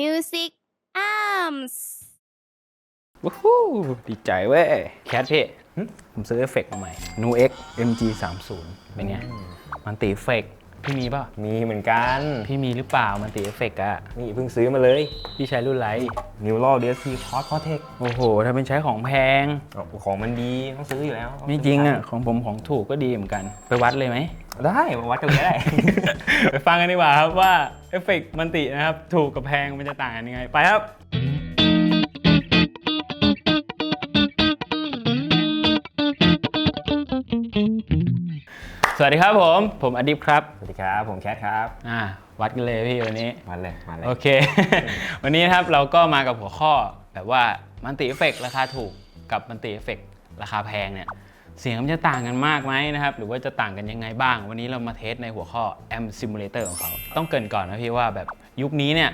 Music Arms วู้ฮู้ดีใจเว้ย แคทพี่หึผมซื้อเอฟเฟกต์มาใหม่ Nu X MG 3 0เป็นไง มันตีเอฟเฟกต์ พี่มีป่ะ มีเหมือนกัน พี่มีหรือเปล่ามันตีเอฟเฟกต์อะนี่เพิ่งซื้อมาเลย พี่ใช้รุ่นไรนิวโร DSP Cos Cortex โอ้โหถ้าเป็นใช้ของแพง ของมันดีต้องซื้ออยู่แล้วไม่จริงอะของผมของถูกก็ดีเหมือนกัน ไปวัดเลยไหม ได้มาวัดกันเลยได้ ไปฟังกันดีกว่าครับว่าเอฟเฟกต์มันตินะครับ ถูกกับแพงมันจะต่างกันยังไง ไปครับสวัสดีครับผม ผมอดิบครับสวัสดี ครับ ผมแคทครับอ่าวัดกันเลยพี่วันนี้ มาเลยมาเลยโอเค วันนี้นะครับเราก็มากับหัวข้อแบบว่ามันติเอฟเฟกราคาถูกกับมันติเอฟเฟกราคาแพงเนี่ยเสียงมันจะต่างกันมากไหมนะครับ หรือว่าจะต่างกันยังไงบ้าง วันนี้เรามาเทสในหัวข้อ Amp Simulator ของเขา ต้องเกรินก่อนนะพี่ว่าแบบยุคนี้เนี่ย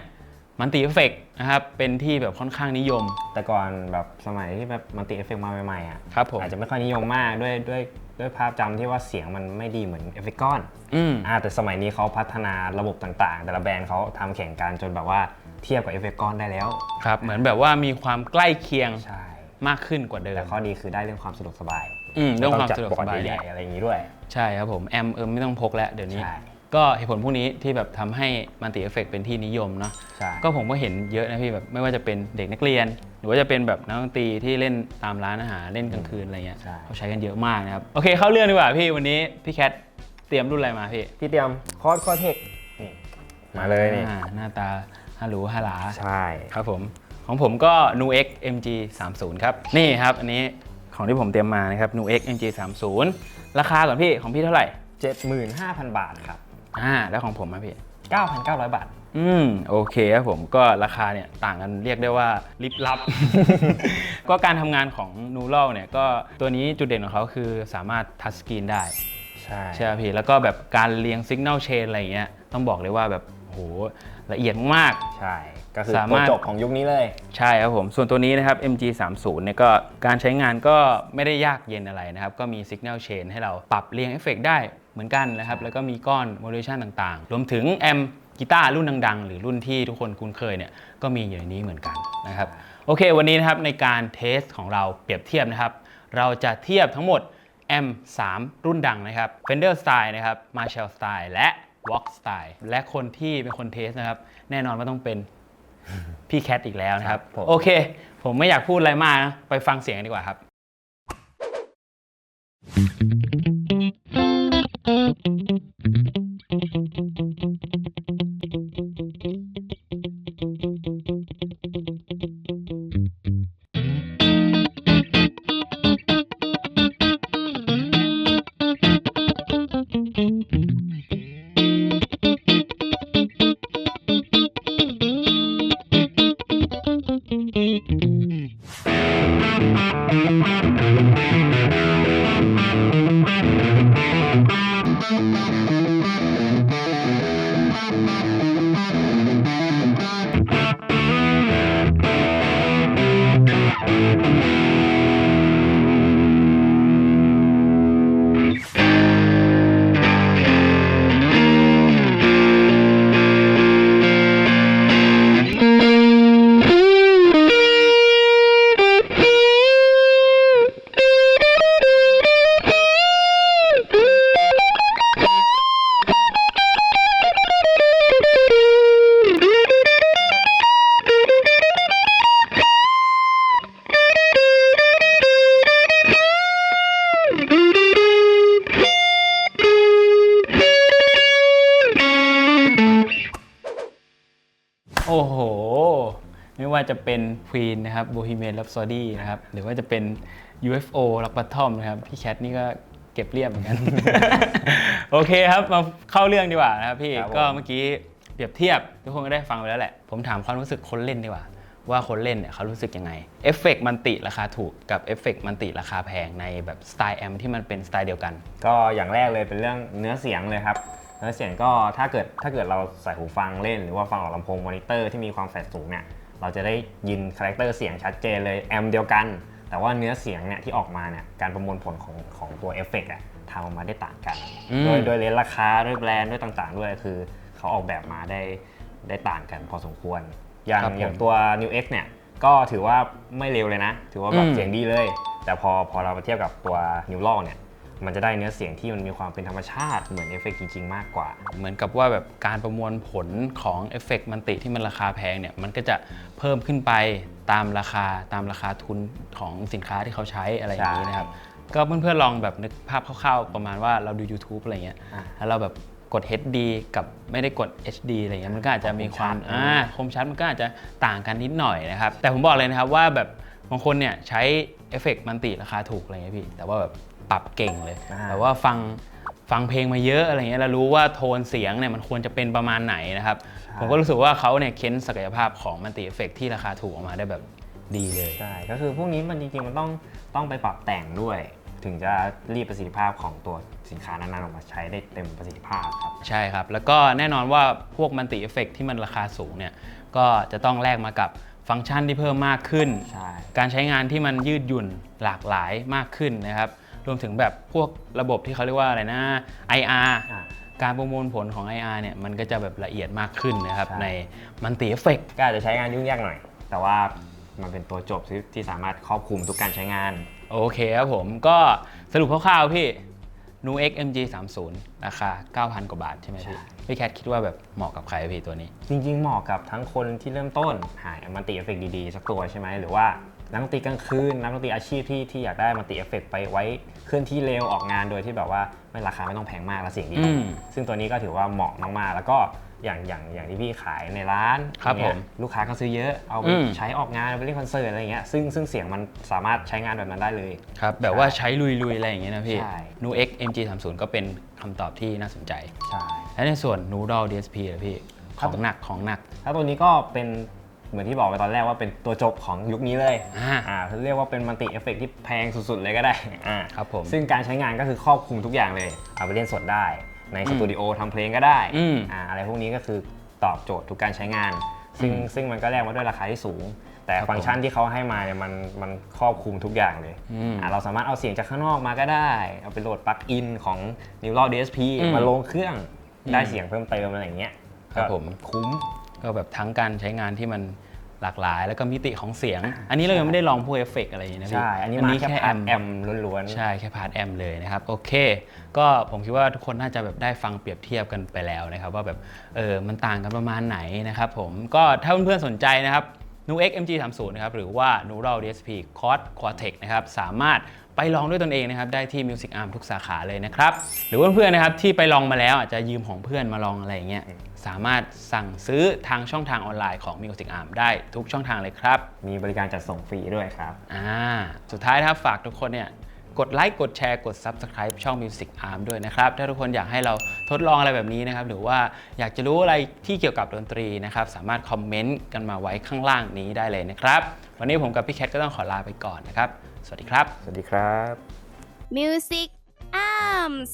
มันติเอฟเฟกนะครับ เป็นที่แบบค่อนข้างนิยม แต่ก่อนแบบสมัยที่แบบมันติเอฟเฟกต์มาใหม่ๆอะครับผมอาจจะไม่ค่อยนิยมมากด้วยด้วยด้วยภาพจำที่ว่าเสียงมันไม่ดีเหมือนเอฟเฟกต์ก้อนอืม อ่าแต่สมัยนี้เขาพัฒนาระบบต่างๆ แต่ละแบรนด์เขาทำแข่งกันจนแบบว่าเทียบกับเอฟเฟกต์ก้อนได้แล้ว ครับ เหมือนแบบว่ามีความใกล้เคียงใช่ มากขึ้นกว่าเดิมแต่ข้อดีคือได้เรื่องความสะดวกสบายอืมเรื่องความไต้สะดวกจัสบายบอร์ดใหญ่ๆอะไรอย่างนี้ด้วย ใช่ครับผม แอมเอิมไม่ต้องพกแล้วเดี๋ยวนี้ ใช่ ก็เหตุผลพวกนี้ที่แบบทำให้มันติเอฟเฟกเป็นที่นิยมเนาะใช่ ก็ผมก็เห็นเยอะนะพี่แบบไม่ว่าจะเป็นเด็กนักเรียน หรือว่าจะเป็นแบบนักดนตรีที่เล่นตามร้านอาหารเล่นกลางคืนอะไรเงี้ยใช่ เขาใช้กันเยอะมากนะครับโอเคเข้าเรื่องดีกว่าพี่วันนี้พี่แคทเตรียมรุ่นอะไรมาพี่พี่เตรียมคอร์สคอเทคนี่มาเลยนี่ อ่าหน้าตาฮัลโหลฮัลหลา ใช่ ครับผม ของผมก็ Nu X MG 3 0ครับ นี่ครับอันนี้ของที่ผมเตรียมมานะครับ Nu X MG 3 0ราคาก่อนพี่ของพี่เท่าไหร่ 75,000 บาทครับ อ่าแล้วของผมอะพี่ 9,900 บาท อืมโอเคครับผมก็ราคาเนี่ยต่างกันเรียกได้ว่าลิบลับ ก็การทำงานของ n u r a l เนี่ยก็ตัวนี้จุดเด่นของเขาคือสามารถทัชสกรีนได้ ใช่ ใช่ไหมพี่แล้วก็แบบการเรียง Signal Chain อะไรอย่างเงี้ยต้องบอกเลยว่าแบบโหละเอียดมาก ใช่ ก็คือสาตัวมารถ จบของยุคนี้เลย ใช่ครับผม ส่วนตัวนี้นะครับ MG 3 0เนี่ยก็การใช้งานก็ไม่ได้ยากเย็นอะไรนะครับ ก็มี Signal Chain ให้เราปรับเรียงเอฟเฟกได้ เหมือนกันนะครับ แล้วก็มีก้อน modulation ต่างๆ รวมถึงแอมกีตาร์รุ่นดังๆ หรือรุ่นที่ทุกคนคุ้นเคยเนี่ยก็มีอยู่ในนี้เหมือนกันนะครับ โอเค วันนี้นะครับในการเทสของเราเปรียบเทียบนะครับ เราจะเทียบทั้งหมด M 3รุ่นดังนะครับ Fender Style นะครับ Marshall Style และ Vox Style และคนที่เป็นคนเทสนะครับ แน่นอนว่าต้องเป็นพี่แคทอีกแล้วนะครับครับผมโอเค ผมไม่อยากพูดอะไรมากนะ ไปฟังเสียงกันดีกว่าครับโจะเป็น Queen นะครับ Bohemian Rhapsody นะครับ หรือว่าจะเป็น UFO รักบัตทอมนะครับ พี่แคทนี่ก็เก็บเรียบเหมือนกัน โอเคครับ มาเข้าเรื่องดีกว่านะครับพี่ ครับผม ก็เมื่อกี้เปรียบเทียบ ทุกคนก็ได้ฟังไปแล้วแหละ ผมถามความรู้สึกคนเล่นดีกว่า ว่าคนเล่นเนี่ยเขารู้สึกยังไง เอฟเฟกต์มันติราคาถูกกับเอฟเฟกต์มันติราคาแพงในแบบสไตล์แอมที่มันเป็นสไตล์เดียวกัน ก็อย่างแรกเลยเป็นเรื่องเนื้อเสียงเลยครับ เนื้อเสียงก็ถ้าเกิดถ้าเกิดเราใส่หูฟังเล่น หรือว่าฟังออกลำโพงมอนิเตอร์ที่มีความแฟลชสูงเนี่ย เราจะได้ยินคาแรคเตอร์เสียงชัดเจนเลยแอมเดียวกัน แต่ว่าเนื้อเสียงเนี่ยที่ออกมาเนี่ยการประมวลผลของของตัวเอฟเฟกต์อะทำออกมาได้ต่างกันอืมโดยโดยเลนส์ราคาด้วยแบรนด์ด้วยต่าง ๆ ด้วยคือเขาออกแบบมาได้ได้ต่างกันพอสมควร อย่างครับผมอย่างตัว New X เนี่ยก็ถือว่าไม่เร็วเลยนะ ถือว่าแบบอืมเสียงดีเลย แต่พอพอเรามาเทียบกับตัว New l o เนี่ย มันจะได้เนื้อเสียงที่มันมีความเป็นธรรมชาติเหมือนเอฟเฟกต์จริง ๆ มากกว่า เหมือนกับว่าแบบการประมวลผลของเอฟเฟกต์มันติที่มันราคาแพงเนี่ยมันก็จะเพิ่มขึ้นไปตามราคาตามราคาทุนของสินค้าที่เขาใช้อะไรอย่างนี้นะครับ ก็เพื่อนๆลองแบบนึกภาพคร่าวๆประมาณว่าเราดู YouTube อะไรเงี้ยอะแล้วเราแบบกด HD กับไม่ได้กด HD อะไรเงี้ยมันก็อาจจะมีความคมชัดอ่าคมชัดมันก็อาจจะต่างกันนิดหน่อยนะครับ แต่ผมบอกเลยนะครับว่าแบบบางคนเนี่ยใช้เอฟเฟกต์มันติราคาถูกอะไรเงี้ยพี่ แต่ว่าแบบ ปรับเก่งเลยอ่า แต่ว่าฟังฟังเพลงมาเยอะอะไรเงี้ยแล้วรู้ว่าโทนเสียงเนี่ยมันควรจะเป็นประมาณไหนนะครับ ผมก็รู้สึกว่าเขาเนี่ยเค้นศักยภาพของมันติเอฟเฟกที่ราคาถูกออกมาได้แบบดีเลย ใช่ ก็คือพวกนี้มันจริงๆ มันต้องต้องไปปรับแต่งด้วย ถึงจะรีดประสิทธิภาพของตัวสินค้านั้นๆออกมาใช้ได้เต็มประสิทธิภาพครับ ใช่ครับ แล้วก็แน่นอนว่าพวกมันติเอฟเฟกที่มันราคาสูงเนี่ยก็จะต้องแลกมากับฟังก์ชันที่เพิ่มมากขึ้น ใช่ การใช้งานที่มันยืดหยุ่นหลากหลายมากขึ้นนะครับ รวมถึงแบบพวกระบบที่เขาเรียกว่าอะไรนะ IR อะการประมวลผลของ IR เนี่ยมันก็จะแบบละเอียดมากขึ้นนะครับใช่ในมันติเอฟเฟกก็อาจจะใช้งานยุ่งยากหน่อย แต่ว่ามันเป็นตัวจบที่ที่สามารถครอบคลุมทุกการใช้งาน โอเคครับผมก็สรุปคร่าวๆพี่ Nu X MG 3 0ราคา 9,000 กว่าบาทใช่ไหมพี่ใช่พี่แคทคิดว่าแบบเหมาะกับใครพี่ตัวนี้ จริงๆ เหมาะกับทั้งคนที่เริ่มต้นหามันติเอฟเฟกดีๆ สักตัวใช่ไหมหรือว่า นักดนตรีกลางคืนนักดนตรีอาชีพที่ที่อยากได้มันติเอฟเฟกไปไว้เคลื่อนที่เร็วออกงานโดยที่แบบว่าไม่ราคาไม่ต้องแพงมากและเสียงดีอืมซึ่งตัวนี้ก็ถือว่าเหมาะมากๆ แล้วก็อย่างอย่างอย่างที่พี่ขายในร้านครับเนี่ยผมลูกค้าก็ซื้อเยอะเอาไปอืม ใช้ออกงานเอาไปเล่นคอนเสิร์ตอะไรอย่างเงี้ยซึ่งซึ่งเสียงมันสามารถใช้งานแบบนั้นได้เลย ครับแบบว่าใช้ลุยๆ อะไรอย่างเงี้ยนะพี่ ใช่ Nu X MG 3 0ก็เป็นคำตอบที่น่าสนใจ ใช่ และในส่วน Noodle DSP ล่ะพี่คขรับองหนักของหนัก ถ้าตัวนี้ก็เป็น เหมือนที่บอกไปตอนแรกว่าเป็นตัวจบของยุคนี้เลยอ่า อ่าเรียกว่าเป็นมัลติเอฟเฟกที่แพงสุดๆเลยก็ได้อ่าครับผมซึ่งการใช้งานก็คือครอบคลุมทุกอย่างเลย เอาไปเล่นสดได้ ในสตูดิโอทำเพลงก็ได้อืม อ่าอะไรพวกนี้ก็คือตอบโจทย์ทุกการใช้งาน ซึ่งอืมซึ่งมันก็แลกมาด้วยราคาที่สูง แต่ครับฟังก์ชันที่เขาให้มาเนี่ยมันมันครอบคลุมทุกอย่างเลยอืมอ่าเราสามารถเอาเสียงจากข้างนอกมาก็ได้ เอาไปโหลดปลั๊กอินของ New r a l DSP อืมมาลงเครื่องอืมได้เสียงเพิ่มเติมอะไรอย่างเงี้ยครับผมก็คุ้ม ก็แบบทั้งการใช้งานที่มันหลากหลาย แล้วก็มิติของเสียง อันนี้เรายังไม่ได้ลองพวกเอฟเฟกต์อะไรอย่างนี้นะพี่ใช่ อันนี้มาแค่แค่พาแอร์ทมแอมล้วนๆ ใช่แค่พาร์ทแอมเลยนะครับ โอเค ก็ผมคิดว่าทุกคนน่าจะแบบได้ฟังเปรียบเทียบกันไปแล้วนะครับ ว่าแบบเออมันต่างกันประมาณไหนนะครับผมก็ถ้าเพื่อนๆสนใจนะครับ Nu X MG 3 0นะครับหรือว่า Neural DSP Quad Quartec นะครับสามารถ ไปลองด้วยตนเองนะครับ ได้ที่ Music Arm ทุกสาขาเลยนะครับ หรือว่าเพื่อนๆนะครับที่ไปลองมาแล้วอาจจะยืมของเพื่อนมาลองอะไรอย่างเงี้ยสามารถสั่งซื้อทางช่องทางออนไลน์ของ Music Arm ได้ทุกช่องทางเลยครับมีบริการจัดส่งฟรีด้วยครับ อ่าสุดท้ายนะครับฝากทุกคนเนี่ยกดไลค์กดแชร์กด Subscribe ช่อง Music Arm ด้วยนะครับ ถ้าทุกคนอยากให้เราทดลองอะไรแบบนี้นะครับ หรือว่าอยากจะรู้อะไรที่เกี่ยวกับดนตรีนะครับ สามารถคอมเมนต์กันมาไว้ข้างล่างนี้ได้เลยนะครับ วันนี้ผมกับพี่แคทก็ต้องขอลาไปก่อนนะครับ สวัสดีครับ สวัสดีครับ Music Arms